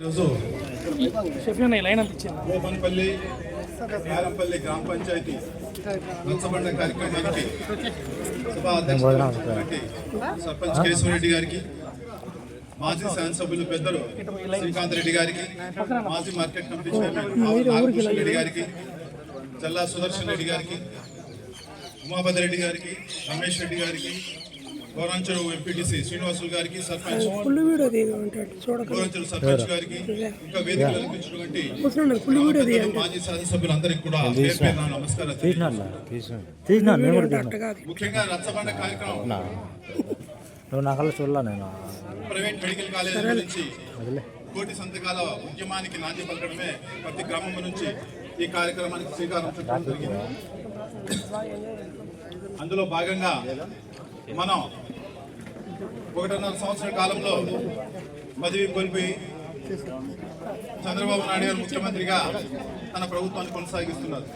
ఈరోజు గోపన్పల్లి యారంపల్లి గ్రామ పంచాయతీ నచ్చబండ కార్యక్రమానికి సభ అధ్యక్షుడు సర్పంచ్ కేశవరెడ్డి గారికి మాజీ శాసనసభ్యులు పెద్దలు శ్రీకాంత్ రెడ్డి గారికి మాజీ మార్కెట్ కమిటీ చైర్మన్ రెడ్డి గారికి జల్లా సుదర్శన్ రెడ్డి గారికి ఉమాపతి రెడ్డి గారికి రమేష్ రెడ్డి గారికి గౌరాంచెరు ఎంపీటీసీ శ్రీనివాసులు గారికి సర్పంచ్ సర్పంచ్ గారికి ఇంకా వేదిక మాజీ శాసనసభ్యులందరికీ కూడా పేరు నమస్కారం ముఖ్యంగా రచ్చబండ కార్యక్రమం. నువ్వు నా కళ్ళ చూడలా నేను. ప్రైవేట్ మెడికల్ కాలేజ్ నుంచి కోటి సంతకాల ఉద్యమానికి నాంది పలకడమే ప్రతి గ్రామం నుంచి ఈ కార్యక్రమానికి శ్రీకారం చుట్టడం జరిగింది. అందులో భాగంగా మనం ఒకటిన్నర సంవత్సర కాలంలో పదవి కోల్పోయి చంద్రబాబు నాయుడు గారు ముఖ్యమంత్రిగా తన ప్రభుత్వాన్ని కొనసాగిస్తున్నారు.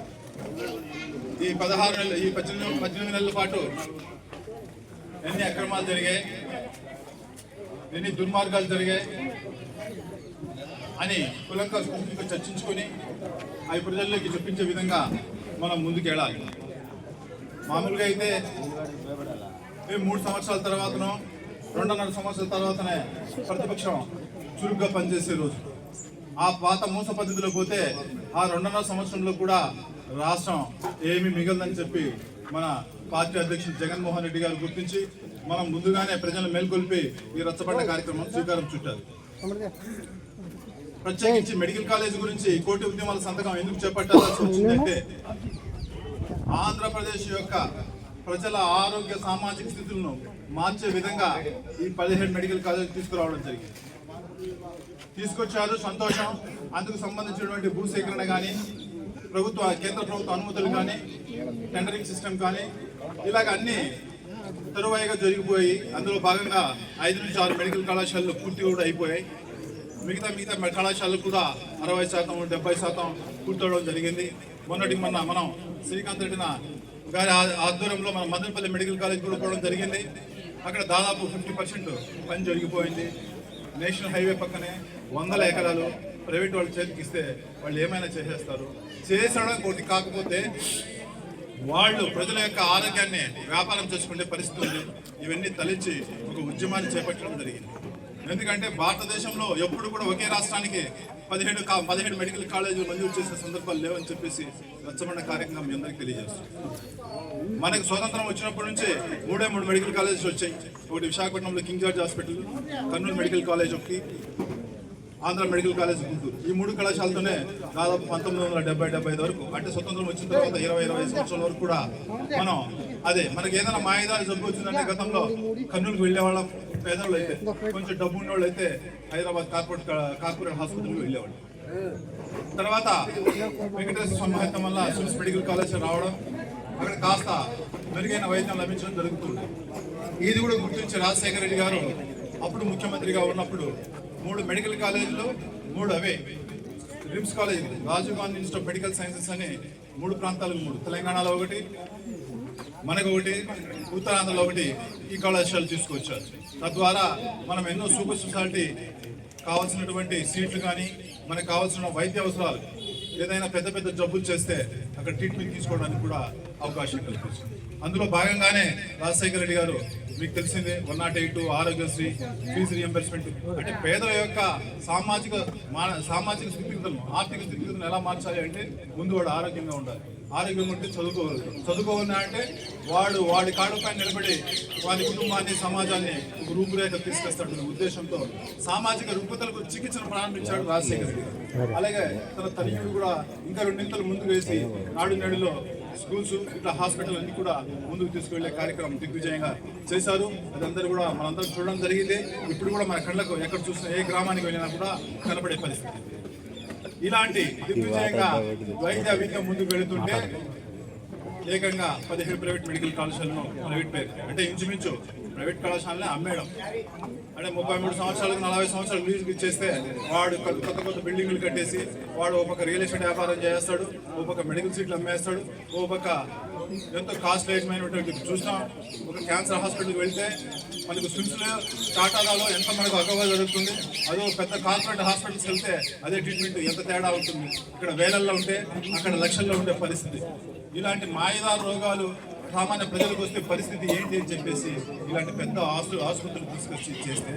ఈ పదహారు నెలలు ఈ పద్దెనిమిది పద్దెనిమిది నెలల పాటు ఎన్ని అక్రమాలు జరిగాయి ఎన్ని దుర్మార్గాలు జరిగాయి అని కులంక చర్చించుకొని అవి ప్రజల్లోకి చెప్పించే విధంగా మనం ముందుకెళ్ళాలి. మామూలుగా అయితే మేము మూడు సంవత్సరాల తర్వాతనో రెండున్నర సంవత్సరాల తర్వాతనే ప్రతిపక్షం చురుగ్గా పనిచేసే రోజు. ఆ పాత మూస పద్ధతిలో పోతే ఆ రెండున్నర సంవత్సరంలో కూడా రాష్ట్రం ఏమీ మిగలదని చెప్పి మన పార్టీ అధ్యక్షుడు జగన్మోహన్ రెడ్డి గారు గుర్తించి మనం ముందుగానే ప్రజలను మేల్కొల్పి ఈ రచ్చబండ కార్యక్రమం స్వీకారం చుట్టారు. ప్రత్యేకించి మెడికల్ కాలేజ్ గురించి కోటి ఉద్యమాల సంతకం ఎందుకు చేపట్టాల్సి వచ్చిందంటే ఆంధ్రప్రదేశ్ యొక్క ప్రజల ఆరోగ్య సామాజిక స్థితులను మార్చే విధంగా ఈ పదిహేడు మెడికల్ కాలేజ్ తీసుకురావడం జరిగింది. తీసుకొచ్చారు సంతోషం. అందుకు సంబంధించినటువంటి భూసేకరణ కానీ ప్రభుత్వ కేంద్ర ప్రభుత్వ అనుమతులు కానీ టెండరింగ్ సిస్టమ్ కానీ ఇలాగ అన్ని తరువాయిగా జరిగిపోయి అందులో భాగంగా ఐదు నుంచి ఆరు మెడికల్ కళాశాలలు పూర్తి కూడా అయిపోయాయి. మిగతా మిగతా కళాశాలలు కూడా అరవై శాతం డెబ్బై శాతం పూర్తవడం జరిగింది. మొన్నటికి మొన్న మనం శ్రీకాంత్ గారి ఆధ్వర్యంలో మన మదనపల్లి మెడికల్ కాలేజ్ కూడా పోవడం జరిగింది. అక్కడ దాదాపు ఫిఫ్టీ పర్సెంట్ పని జరిగిపోయింది. నేషనల్ హైవే పక్కనే వందల ఎకరాలు ప్రైవేట్ వాళ్ళు చేతికి ఇస్తే వాళ్ళు ఏమైనా చేసేస్తారు. చేసడం ఒకటి కాకపోతే వాళ్ళు ప్రజల యొక్క ఆరోగ్యాన్ని వ్యాపారం చేసుకునే పరిస్థితి ఉంది. ఇవన్నీ తలిచి ఒక ఉద్యమాన్ని చేపట్టడం జరిగింది. ఎందుకంటే భారతదేశంలో ఎప్పుడు కూడా ఒకే రాష్ట్రానికి పదిహేడు పదిహేడు మెడికల్ కాలేజీలు మంజూరు చేసిన సందర్భాలు లేవని చెప్పేసి రచ్చబండ కార్యక్రమం మీ అందరికీ తెలియజేస్తుంది మనకు స్వతంత్రం వచ్చినప్పటి నుంచి మూడే మూడు మెడికల్ కాలేజెస్ వచ్చాయి. ఒకటి విశాఖపట్నంలో King George hospital Kurnool medical college ఒకటి ఆంధ్ర మెడికల్ కాలేజ్ గుంటూరు. ఈ మూడు కళాశాలతోనే దాదాపు పంతొమ్మిది వందల డెబ్బై డెబ్బై ఐదు వరకు అంటే స్వతంత్రం వచ్చిన తర్వాత ఇరవై ఇరవై సంవత్సరాల వరకు కూడా మనం అదే మనకి ఏదైనా మాయదారి జబ్బు వచ్చిందంటే గతంలో కర్నూలుకు వెళ్ళేవాళ్ళం. పేదవాళ్ళు అయితే కొంచెం డబ్బు ఉన్నవాళ్ళు అయితే హైదరాబాద్ కార్పొరేట్ కార్పొరేట్ హాస్పిటల్కి వెళ్ళేవాళ్ళు. తర్వాత వెంకటేశ్వర స్వామి మహత్యం వల్ల స్విస్ మెడికల్ కాలేజ్ రావడం అక్కడ కాస్త మెరుగైన వైద్యం లభించడం జరుగుతుంది. ఇది కూడా గుర్తించి రాజశేఖర రెడ్డి గారు అప్పుడు ముఖ్యమంత్రిగా ఉన్నప్పుడు మూడు మెడికల్ కాలేజీలు మూడు అవే. RIMS college Rajiv Gandhi institute of medical sciences అని మూడు ప్రాంతాలకు మూడు. తెలంగాణలో ఒకటి మనకు ఒకటి ఉత్తరాంధ్రలో ఒకటి ఈ కళాశాలలు తీసుకొచ్చారు. తద్వారా మనం ఎన్నో సూపర్ స్పెషాలిటీ కావాల్సినటువంటి సీట్లు కానీ మనకు కావాల్సిన వైద్య అవసరాలు ఏదైనా పెద్ద పెద్ద జబ్బులు చేస్తే అక్కడ ట్రీట్మెంట్ తీసుకోవడానికి కూడా అవకాశం కల్పిస్తుంది. అందులో భాగంగానే రాజశేఖర రెడ్డి గారు మీకు తెలిసిందే one not eight Arogyasri fees reimbursement అంటే పేదల యొక్క సామాజిక మాన- సామాజిక స్థితిగతులను ఆర్థిక స్థితిగతులను ఎలా మార్చాలి అంటే ముందు వాడు ఆరోగ్యంగా ఉండాలి. ఆరోగ్యంగా ఉంటే చదువుకోగలుగుతాడు చదువుకోవాలని అంటే వాడు వాడి కాడుపై నిలబడి వాడి కుటుంబాన్ని సమాజాన్ని రూపురేఖ తీసుకొస్తాడు ఉద్దేశంతో సామాజిక రుగ్మతలకు చికిత్సను ప్రారంభించాడు రాజశేఖర్ గారు. అలాగే తన తనయుడు కూడా ఇంకా రెండింతలు ముందుకు వేసి నాడు నేడులో స్కూల్స్ ఇట్లా హాస్పిటల్ అన్ని కూడా ముందుకు తీసుకువెళ్ళే కార్యక్రమం దిగ్విజయంగా చేశారు. అదందరూ కూడా మనందరం చూడడం జరిగింది. ఇప్పుడు కూడా మన కళ్ళకు ఎక్కడ చూసినా ఏ గ్రామానికి వెళ్ళినా కూడా కనబడే పరిస్థితి. ఇలాంటి దిగ్విజయంగా వైద్య విద్య ముందుకు వెళుతుంటే ఏకంగా పదిహేడు ప్రైవేట్ మెడికల్ కళాశాలను ప్రైవేట్ పేరు అంటే ఇంచుమించు ప్రైవేట్ కళాశాలనే అమ్మేయడం. అంటే ముప్పై మూడు సంవత్సరాలకు నలభై సంవత్సరాలు లీజుకి ఇచ్చేస్తే వాడు కొత్త కొత్త కొత్త బిల్డింగ్లు కట్టేసి వాడు ఒక రియల్ ఎస్టేట్ వ్యాపారం చేస్తాడు ఓ పక్క మెడికల్ సీట్లు అమ్మేస్తాడు ఓ పక్క ఎంతో కాస్ట్ అయినటువంటి చూస్తాం. ఒక క్యాన్సర్ హాస్పిటల్కి వెళ్తే మనకు స్విమ్స్లో టాటాలో ఎంత మనకు అగవాలు జరుగుతుంది అదో పెద్ద కార్పొరేట్ హాస్పిటల్స్ వెళ్తే అదే ట్రీట్మెంట్ ఎంత తేడా ఉంటుంది. ఇక్కడ వేలల్లో ఉంటే అక్కడ లక్షల్లో ఉండే పరిస్థితి. ఇలాంటి మాయదారు రోగాలు సామాన్య ప్రజలకు వస్తే పరిస్థితి ఏంటి అని చెప్పేసి ఇలాంటి పెద్ద ఆసు ఆసుపత్రులు తీసుకొచ్చి చేస్తే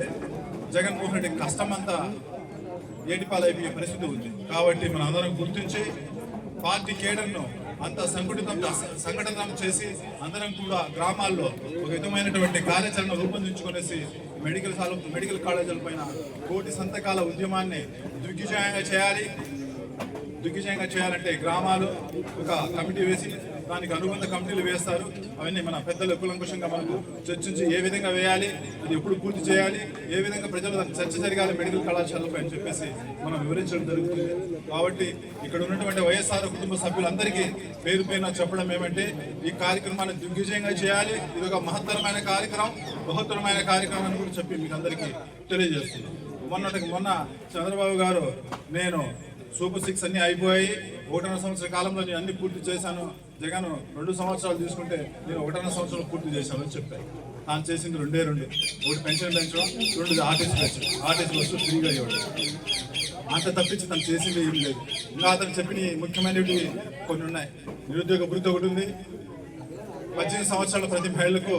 జగన్మోహన్ రెడ్డి కష్టమంతా ఏటిపాలైపోయే పరిస్థితి ఉంది. కాబట్టి మన అందరం గుర్తించి పార్టీ కేడర్ను అంత సంఘటితం సంఘటన చేసి అందరం కూడా గ్రామాల్లో ఒక విధమైనటువంటి కార్యాచరణ రూపొందించుకునేసి మెడికల్ కాలేజ్ మెడికల్ కాలేజీల పైన కోటి సంతకాల ఉద్యమాన్ని దిగ్విజయంగా చేయాలి. దిగ్విజయంగా చేయాలంటే గ్రామాలు ఒక కమిటీ వేసి దానికి అనుబంధ కమిటీలు వేస్తారు. అవన్నీ మన పెద్దలు కులంకుశంగా మనకు చర్చించి ఏ విధంగా వేయాలి అది ఎప్పుడు పూర్తి చేయాలి ఏ విధంగా ప్రజలు చర్చ జరగాలి మెడికల్ కళాశాలపై అని చెప్పేసి మనం వివరించడం జరుగుతుంది. కాబట్టి ఇక్కడ ఉన్నటువంటి వైఎస్ఆర్ కుటుంబ సభ్యులందరికీ పేరు పేరున చెప్పడం ఏమంటే ఈ కార్యక్రమాన్ని దిగ్విజయంగా చేయాలి. ఇది ఒక మహత్తరమైన కార్యక్రమం బహుత్తరమైన కార్యక్రమం అని కూడా చెప్పి మీకు అందరికీ తెలియజేస్తున్నాం. మొన్నటికి మొన్న చంద్రబాబు గారు నేను సూపర్ సిక్స్ అన్ని అయిపోయాయి. ఒకటిన్నర సంవత్సర కాలంలో నేను అన్ని పూర్తి చేశాను. జగన్ రెండు సంవత్సరాలు తీసుకుంటే నేను ఒకటిన్నర సంవత్సరాలు పూర్తి చేశాను అని చెప్పాను తాను చేసింది రెండే రెండు. ఒకటి పెన్షన్ పెంచడం రెండు ఆర్టీసీ పెంచడం ఆర్టీసీ బస్సు ఫ్రీగా ఇవ్వడం. అంత తప్పించి తను చేసింది ఏం లేదు. ఇంకా అతను చెప్పిన ముఖ్యమైనవి కొన్ని ఉన్నాయి. నిరుద్యోగ వృద్ధి ఒకటి ఉంది. పద్దెనిమిది సంవత్సరాల ప్రతి మహిళకు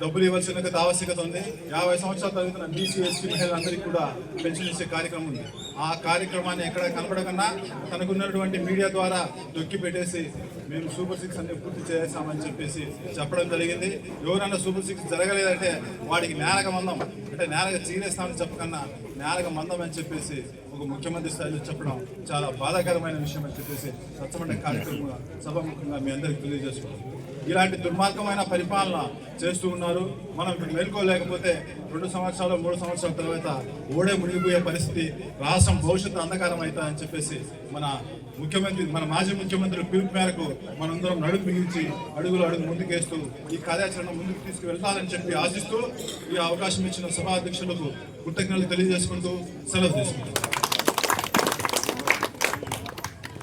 డబ్బులు ఇవ్వాల్సిన ఆవశ్యకత ఉంది. యాభై సంవత్సరాల తరగతిన బీసీ ఎస్సీ మహిళలందరికీ కూడా పెన్షన్ ఇచ్చే కార్యక్రమం ఉంది. ఆ కార్యక్రమాన్ని ఎక్కడ కనపడకుండా తనకున్నటువంటి మీడియా ద్వారా దొక్కి పెట్టేసి మేము సూపర్ సిక్స్ అన్ని పూర్తి చేసామని చెప్పేసి చెప్పడం జరిగింది. ఎవరైనా సూపర్ సిక్స్ జరగలేదంటే వాడికి నేరక మందం అంటే నేరక చీరేస్తామని చెప్పకన్నా నేరక మందం అని చెప్పేసి ఒక ముఖ్యమంత్రి స్థాయిలో చెప్పడం చాలా బాధాకరమైన విషయం అని చెప్పేసి స్వచ్ఛమైన కార్యక్రమం సభాముఖంగా మీ అందరికీ తెలియజేసుకుంటాం ఇలాంటి దుర్మార్గమైన పరిపాలన చేస్తూ ఉన్నారు. మనం ఇప్పుడు మేల్కోలేకపోతే రెండు సంవత్సరాలు మూడు సంవత్సరాల తర్వాత ఓడే మునిగిపోయే పరిస్థితి రాష్ట్రం భవిష్యత్తు అంధకారం అవుతుందని చెప్పేసి మన ముఖ్యమంత్రి మన మాజీ ముఖ్యమంత్రి పిలుపు మేరకు మనందరం నడుపు మిగిల్చి అడుగులు అడుగు ముందుకేస్తూ ఈ కార్యాచరణ ముందుకు తీసుకువెళ్తారని చెప్పి ఆశిస్తూ ఈ అవకాశం ఇచ్చిన సభా అధ్యక్షులకు కృతజ్ఞతలు తెలియజేసుకుంటూ సెలవు తీసుకుంటాం